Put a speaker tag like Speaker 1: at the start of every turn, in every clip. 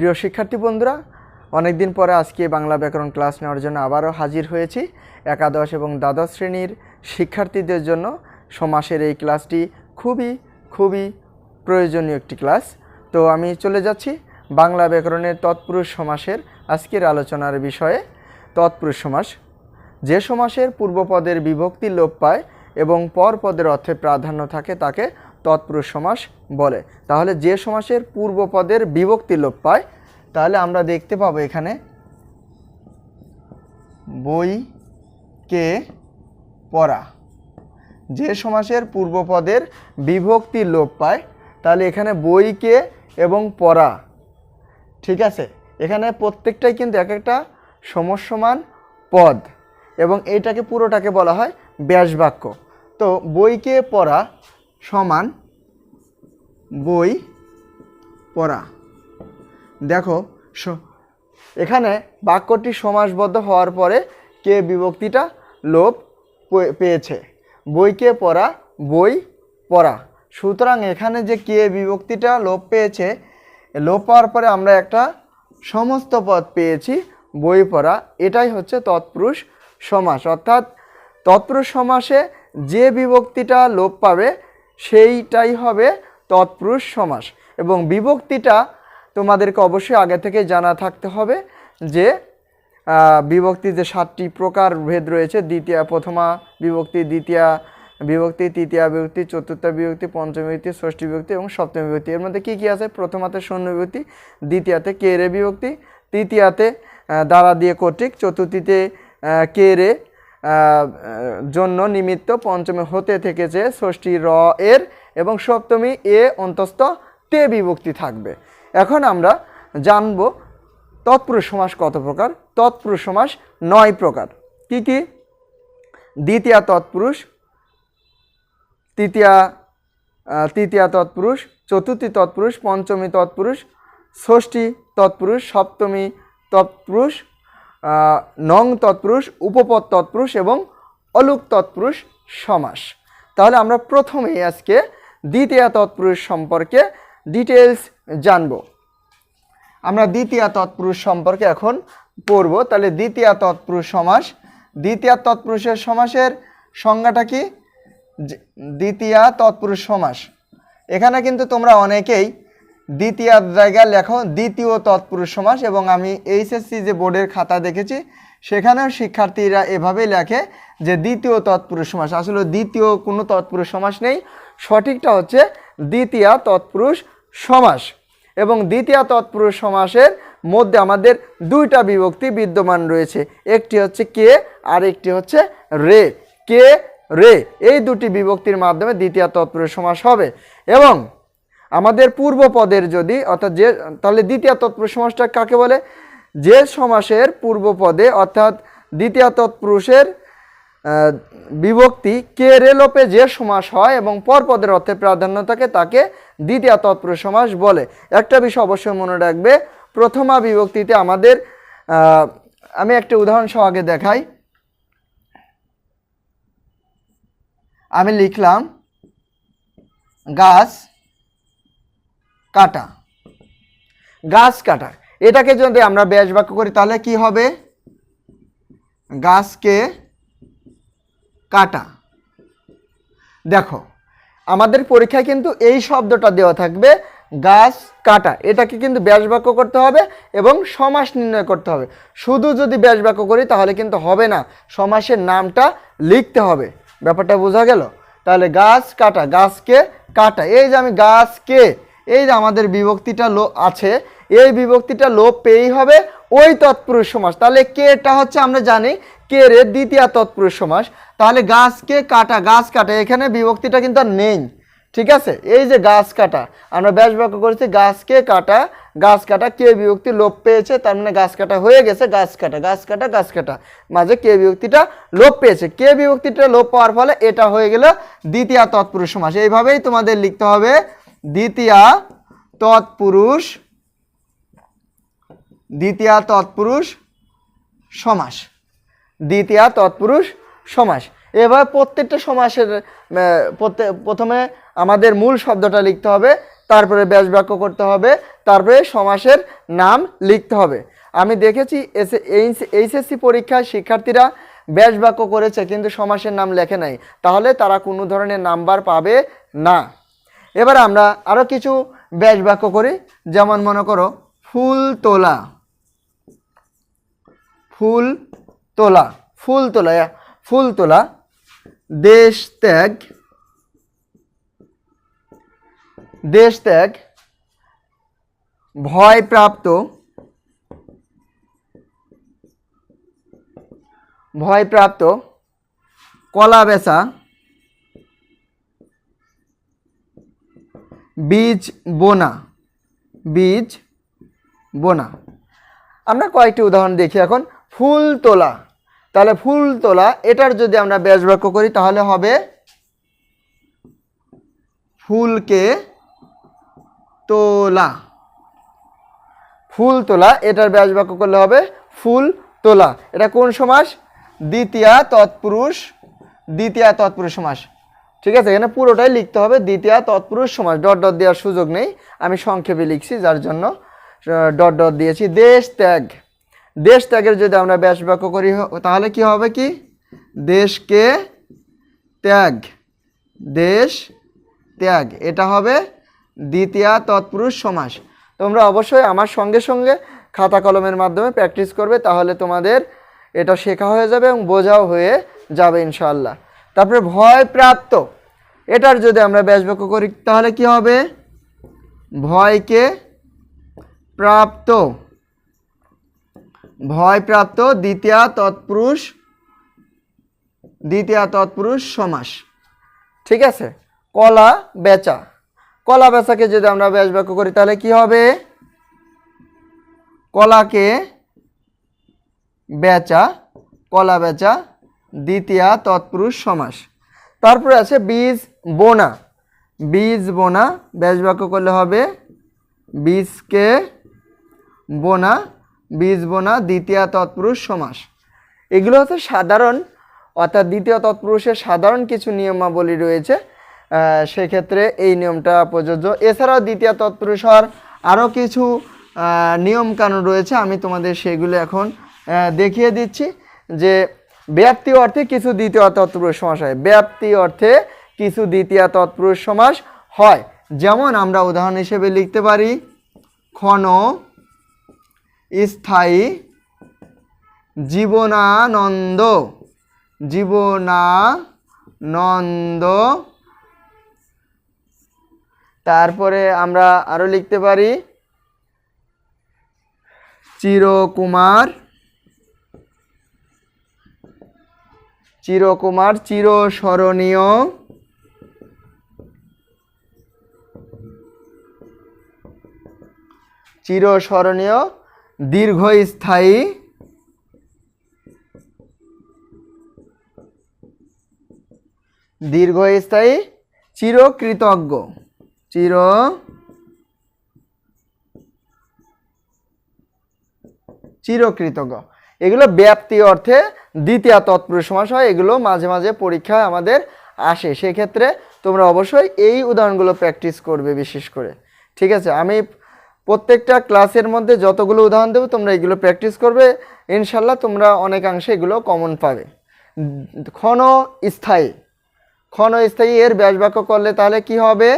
Speaker 1: প্রিয় শিক্ষার্থী বন্ধুরা, অনেকদিন পরে আজকে বাংলা ব্যাকরণ ক্লাস নেওয়ার জন্য আবারও হাজির হয়েছি একাদশ এবং দ্বাদশ শ্রেণির শিক্ষার্থীদের জন্য। সমাসের এই ক্লাসটি খুবই খুবই প্রয়োজনীয় একটি ক্লাস। তো আমি চলে যাচ্ছি বাংলা ব্যাকরণের তৎপুরুষ সমাসের আজকের আলোচনার বিষয়ে। তৎপুরুষ সমাস, যে সমাসের পূর্বপদের বিভক্তি লোপ পায় এবং পর পদের অর্থে প্রাধান্য থাকে তাকে তৎপুরুষ সমাস বলে। তাহলে যে সমাসের পূর্বপদের বিভক্তি লোপ পায়, তাহলে আমরা দেখতে পাবো এখানে বই কে পড়া। যে সমাসের পূর্বপদের বিভক্তি লোপ পায়, তাহলে এখানে বইকে এবং পড়া। ঠিক আছে? এখানে প্রত্যেকটাই কিন্তু এক একটা সমস্যমান পদ এবং এইটাকে পুরোটাকে বলা হয় ব্যাস বাক্য তো বইকে পড়া সমান বই পড়া। দেখো এখানে বাক্যটি সমাসবদ্ধ হওয়ার পরে কে বিভক্তিটা লোপ পেয়েছে? বইকে পড়া, বই পড়া। সুতরাং এখানে যে কে বিভক্তিটা লোপ পেয়েছে, লোপ পাওয়ার পরে আমরা একটা সমস্ত পদ পেয়েছি, বই পড়া। এটাই হচ্ছে তৎপুরুষ সমাস। অর্থাৎ তৎপুরুষ সমাসে যে বিভক্তিটা লোপ পাবে সেইটাই হবে তৎপুরুষ সমাস। এবং বিভক্তিটা তোমাদেরকে অবশ্যই আগে থেকে জানা থাকতে হবে যে আহ, বিভক্তিতে সাতটি প্রকার ভেদ রয়েছে দ্বিতীয় প্রথমা বিভক্তি দ্বিতীয়া বিভক্তি তৃতীয়া বিভক্তি চতুর্থ বিভক্তি পঞ্চম বিভক্তি ষষ্ঠী বিভক্তি এবং সপ্তম বিভক্তি। এর মধ্যে কী কী আছে? প্রথমাতে শূন্য বিভক্তি দ্বিতীয়াতে কে রে বিভক্তি তৃতীয়াতে দ্বারা দিয়ে কর্তৃক চতুর্থীতে কে রে জন্য নিমিত্ত পঞ্চমে হতে থেকেছে ষষ্ঠী র এর এবং সপ্তমী এ অন্তস্থ তে বিভক্তি থাকবে। এখন আমরা জানব তৎপুরুষ সমাস কত প্রকার? তৎপুরুষ সমাস নয় প্রকার। কি কি? দ্বিতীয়া তৎপুরুষ, তৃতীয়া তৃতীয়া তৎপুরুষ, চতুর্থী তৎপুরুষ, পঞ্চমী তৎপুরুষ, ষষ্ঠী তৎপুরুষ, সপ্তমী তৎপুরুষ নং তৎপুরুষ, উপপদ তৎপুরুষ এবং অলুক তৎপুরুষ সমাস। তাহলে আমরা প্রথমেই আজকে দ্বিতীয়া তৎপুরুষ সম্পর্কে ডিটেলস জানব। আমরা দ্বিতীয় তৎপুরুষ সম্পর্কে এখন পড়ব। তাহলে দ্বিতীয় তৎপুরুষ সমাস, দ্বিতীয় তৎপুরুষের সমাসের সংজ্ঞাটা কি? দ্বিতীয়া তৎপুরুষ সমাস। এখানে কিন্তু তোমরা অনেকেই দ্বিতীয় জায়গায় লেখো, দ্বিতীয় তৎপুরুষ সমাস এবং আমি এইচএসসি যে বোর্ডের খাতা দেখেছি, সেখানেও শিক্ষার্থীরা এভাবেই লেখে যে দ্বিতীয় তৎপুরুষ সমাস। আসলে দ্বিতীয় কোনো তৎপুরুষ সমাস নেই, সঠিকটা হচ্ছে দ্বিতীয় তৎপুরুষ সমাস এবং দ্বিতীয় তৎপুরুষ সমাসের মধ্যে আমাদের দুইটা বিভক্তি বিদ্যমান রয়েছে, একটি হচ্ছে কে আর একটি হচ্ছে রে। কে, রে, এই দুটি বিভক্তির মাধ্যমে দ্বিতীয় তৎপুরুষ সমাস হবে এবং আমাদের পূর্ব পদের যদি, অর্থাৎ যে, তাহলে দ্বিতীয় তৎপুরুষ সমাসটা কাকে বলে? যে সমাসের পূর্ব পদে অর্থাৎ দ্বিতীয় তৎপুরুষের বিভক্তি কে রেলোপে যে সমাস হয় এবং পরপদের অর্থে প্রাধান্য থাকে তাকে দ্বিতীয় তৎপুরুষ সমাস বলে। একটা বিষয় অবশ্যই মনে রাখবে, প্রথমা বিভক্তিতে আমাদের আমি একটা উদাহরণ সহ আগে দেখাই। আমি লিখলাম, গাছ কাটা। গাছ কাটা এটাকে যদি আমরা ব্যাস বাক্য করি, তাহলে কি হবে? গাছকে কাটা। দেখো, আমাদের পরীক্ষায় কিন্তু এই শব্দটা দেওয়া থাকবে, গাছ কাটা। এটাকে কিন্তু ব্যাস বাক্য করতে হবে এবং সমাস নির্ণয় করতে হবে। শুধু যদি ব্যাস বাক্য করি, তাহলে কিন্তু হবে না। সমাসের নামটা লিখতে হবে। ব্যাপারটা বোঝা গেল? তাহলে গাছ কাটা, গাছকে কাটা। এই যে আমি গাছকে এই যে আমাদের বিভক্তিটা লো আছে, এই বিভক্তিটা লোপ পেয়েই হবে ওই তৎপুরুষ সমাস। তাহলে কেটা হচ্ছে আমরা জানি কে রে দ্বিতীয় তৎপুরুষ সমাস। তাহলে গাছকে কাটা? গাছ কাটা। এখানে বিভক্তিটা কিন্তু আর নেই। ঠিক আছে? এই যে গাছ কাটা, আমরা ব্যাস বাক্য করেছি গাছকে কাটা, গাছ কাটা, কে বিভক্তি লোপ পেয়েছে, তার মানে গাছ কাটা হয়ে গেছে, গাছ কাটা গাছ কাটা গাছ কাটা। মাঝে কে বিভক্তিটা লোপ পেয়েছে। কে বিভক্তিটা লোপ পাওয়ার ফলে এটা হয়ে গেল দ্বিতীয় তৎপুরুষ সমাস। এইভাবেই তোমাদের লিখতে হবে দ্বিতীয় তৎপুরুষ দ্বিতীয় তৎপুরুষ সমাস। দ্বিতীয় তৎপুরুষ সমাস। এবার প্রত্যেকটা সমাসের প্রথমে আমাদের মূল শব্দটা লিখতে হবে, তারপরে ব্যাস বাক্য করতে হবে, তারপরে সমাসের নাম লিখতে হবে। আমি দেখেছি এস এইচএসসি পরীক্ষায় শিক্ষার্থীরা ব্যাস বাক্য করেছে, কিন্তু সমাসের নাম লেখে নাই। তাহলে তারা কোনো ধরনের নাম্বার পাবে না। এবার আমরা আরও কিছু ব্যাস বাক্য করি। যেমন মনে করো, ফুল তোলা। ফুল তোলা ফুল তোলা ফুল তোলা। দেশ ত্যাগ। দেশ ত্যাগ। ভয়প্রাপ্ত ভয়প্রাপ্ত কলা বেচা। বীজ বোনা। বীজ বোনা। আমরা কয়েকটি উদাহরণ দেখি এখন। ফুল তোলা। তাহলে ফুল তোলা, এটার যদি আমরা ব্যাস বাক্য করি, তাহলে হবে ফুলকে তোলা। ফুল তোলা, এটার ব্যাস বাক্য করলে হবে ফুল তোলা। এটা কোন সমাস? দ্বিতীয়া তৎপুরুষ দ্বিতীয়া তৎপুরুষ সমাস। ঠিক আছে, এখানে পুরোটাই লিখতে হবে, দ্বিতীয়া, তৎপুরুষ, সমাস, ডট ডট দেওয়ার সুযোগ নেই। আমি সংক্ষেপে লিখছি, যার জন্য ডট ডট দিয়েছি, দেশ ত্যাগ। দেশ ত্যাগের যদি আমরা ব্যাস বাক্য করি তাহলে কি হবে কি? দেশকে ত্যাগ। দেশ ত্যাগ। এটা হবে দ্বিতীয়, তৎপুরুষ, সমাস। তোমরা অবশ্যই আমার সঙ্গে সঙ্গে খাতা কলমের মাধ্যমে প্র্যাকটিস করবে, তাহলে তোমাদের এটা শেখা হয়ে যাবে এবং বোঝাও হয়ে যাবে ইনশাল্লাহ তারপরে ভয় প্রাপ্ত। এটার যদি আমরা ব্যাস বাক্য করি, তাহলে কি হবে? ভয়কে প্রাপ্ত। ভয় প্রাপ্ত, দ্বিতীয়া তৎপুরুষ দ্বিতীয়া তৎপুরুষ সমাস। ঠিক আছে? কলা বেচা। কলা বেচাকে যদি আমরা ব্যাস বাক্য করি, তাহলে কি হবে? কলাকে বেচা, কলা বেচা দ্বিতীয়া তৎপুরুষ সমাস। তারপরে আছে বীজ বোনা। বীজ বোনা ব্যাস বাক্য করলে হবে বীজকে বোনা, বীজ বোনা, দ্বিতীয়া তৎপুরুষ সমাস। এগুলো হচ্ছে সাধারণ, অর্থাৎ দ্বিতীয় তৎপুরুষের সাধারণ কিছু নিয়মাবলী রয়েছে। সেক্ষেত্রে এই নিয়মটা প্রযোজ্য। এছাড়াও দ্বিতীয় তৎপুরুষ হওয়ার আরও কিছু নিয়মকানুন রয়েছে। আমি তোমাদের সেগুলো এখন দেখিয়ে দিচ্ছি যে ব্যাপ্তি অর্থে কিছু দ্বিতীয় তৎপুরুষ সমাস হয়। ব্যাপ্তি অর্থে কিছু দ্বিতীয় তৎপুরুষ সমাস হয়। যেমন আমরা উদাহরণ হিসেবে লিখতে পারি, ক্ষণ, স্থায়ী, জীবনানন্দ জীবনানন্দ। তারপরে আমরা আরও লিখতে পারি, চিরকুমার চিরকুমার চিরস্মরণীয়। চিরস্মরণীয় দীর্ঘস্থায়ী। দীর্ঘস্থায়ী চিরকৃতজ্ঞ। চির চিরকৃতজ্ঞ। এগুলো ব্যাপ্তি অর্থে দ্বিতীয় তৎপুরুষ সমাস হয় এগুলো মাঝে মাঝে পরীক্ষায় আমাদের আসে। সেক্ষেত্রে তোমরা অবশ্যই এই উদাহরণগুলো প্র্যাকটিস করবে বিশেষ করে। ঠিক আছে? আমি প্রত্যেকটা ক্লাসের মধ্যে যতগুলো উদাহরণ দেবো, তোমরা এগুলো প্র্যাকটিস করবে। ইনশাল্লাহ তোমরা অনেকাংশে এগুলো কমন পাবে। ক্ষণ স্থায়ী। ক্ষণ স্থায়ী এর ব্যাস বাক্য করলে তাহলে কি হবে?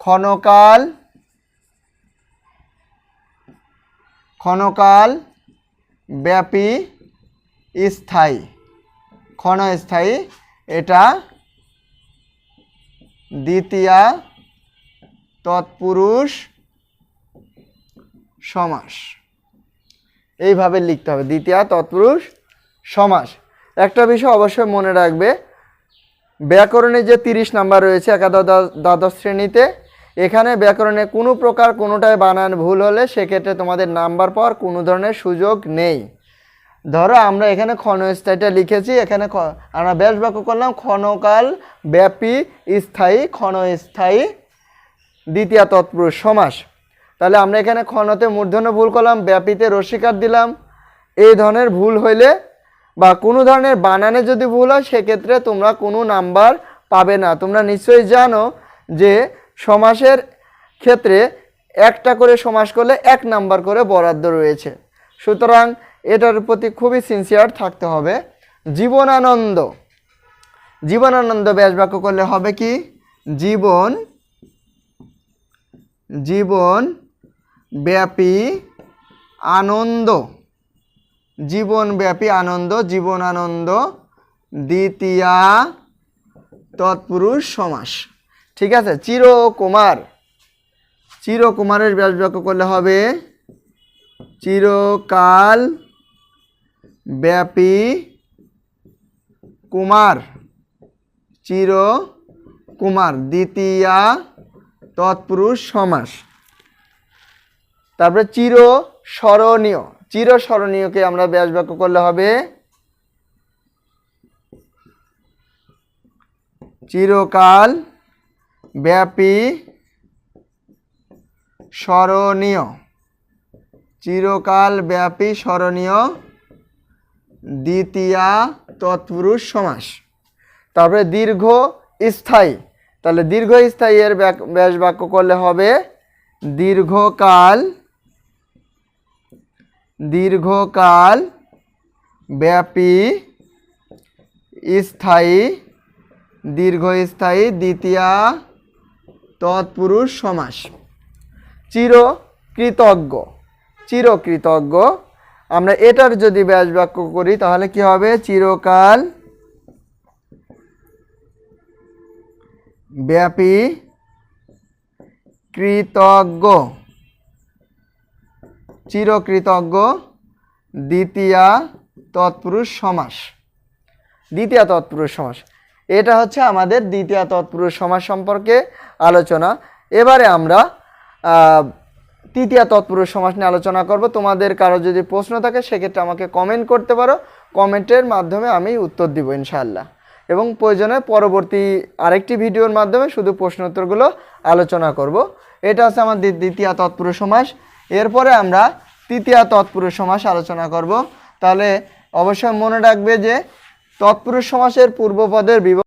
Speaker 1: ক্ষণকাল ক্ষণকাল ব্যাপী স্থায়ী। ক্ষণস্থায়ী এটা দ্বিতীয়া তৎপুরুষ সমাস। এইভাবে লিখতে হবে, দ্বিতীয়া তৎপুরুষ সমাস। একটা বিষয় অবশ্যই মনে রাখবে, ব্যাকরণে যে তিরিশ নাম্বার রয়েছে একাদশ দ্বা- দ্বাদশ শ্রেণীতে, এখানে ব্যাকরণে কোনো প্রকার কোনোটায় বানান ভুল হলে সেক্ষেত্রে তোমাদের নাম্বার পাওয়ার কোনো ধরনের সুযোগ নেই। ধরো আমরা এখানে ক্ষণস্থায়ীটা লিখেছি, এখানে আমরা ব্যাস বাক্য করলাম, ক্ষণকাল ব্যাপী স্থায়ী, ক্ষণস্থায়ী দ্বিতীয় তৎপুরুষ সমাস। তাহলে আমরা এখানে ক্ষণতে মূর্ধন্য ভুল করলাম, ব্যাপীতে রসিকার দিলাম। এই ধরনের ভুল হইলে বা কোনো ধরনের বানানে যদি ভুল হয়, সেক্ষেত্রে তোমরা কোনো নাম্বার পাবে না। তোমরা নিশ্চয়ই জানো যে সমাসের ক্ষেত্রে একটা করে সমাস করলে এক নাম্বার করে বরাদ্দ রয়েছে। সুতরাং এটার প্রতি খুবই সিনসিয়ার থাকতে হবে। জীবনানন্দ। জীবনানন্দ ব্যাস বাক্য করলে হবে কি? জীবন জীবন ব্যাপী আনন্দ। জীবনব্যাপী আনন্দ, জীবনানন্দ দ্বিতীয়া তৎপুরুষ সমাস। ঠিক আছে? চিরকুমার। চিরকুমারের ব্যাস বাক্য করলে হবে চিরকাল ব্যাপী কুমার, চির কুমার, দ্বিতীয়া তৎপুরুষ সমাস। তারপরে চির স্মরণীয়, চির স্মরণীয়কে আমরা ব্যাস বাক্য করলে হবে চিরকাল ব্যাপী স্মরণীয়, চিরকাল ব্যাপী স্মরণীয় দ্বিতীয়া তৎপুরুষ সমাস। তারপরে দীর্ঘ স্থায়ী। তাহলে দীর্ঘ স্থায়ী এর ব্যাস বাক্য করলে হবে দীর্ঘকাল দীর্ঘকাল ব্যাপী স্থায়ী দীর্ঘস্থায়ী দ্বিতীয়া তৎপুরুষ সমাস। চির কৃতজ্ঞ চির কৃতজ্ঞ আমরা এটার যদি ব্যাস বাক্য করি, তাহলে কি হবে? চিরকাল ব্যাপী কৃতজ্ঞ। চিরকৃতজ্ঞ দ্বিতীয়া তৎপুরুষ সমাস। দ্বিতীয় তৎপুরুষ সমাস। এটা হচ্ছে আমাদের দ্বিতীয় তৎপুরুষ সমাস সম্পর্কে আলোচনা। এবারে আমরা তৃতীয় তৎপুরুষ সমাস নিয়ে আলোচনা করব। তোমাদের কারও যদি প্রশ্ন থাকে, সেক্ষেত্রে আমাকে কমেন্ট করতে পারো। কমেন্টের মাধ্যমে আমি উত্তর দিব ইনশাআল্লাহ। এবং প্রয়োজনে পরবর্তী আরেকটি ভিডিওর মাধ্যমে শুধু প্রশ্ন উত্তরগুলো আলোচনা করব। এটা হচ্ছে আমাদের দ্বিতীয় তৎপুরুষ সমাস। এরপরে আমরা তৃতীয় তৎপুরুষ সমাস আলোচনা করব। তাহলে অবশ্যই মনে রাখবে যে তৎপুরুষ সমাসের পূর্বপদের বিভ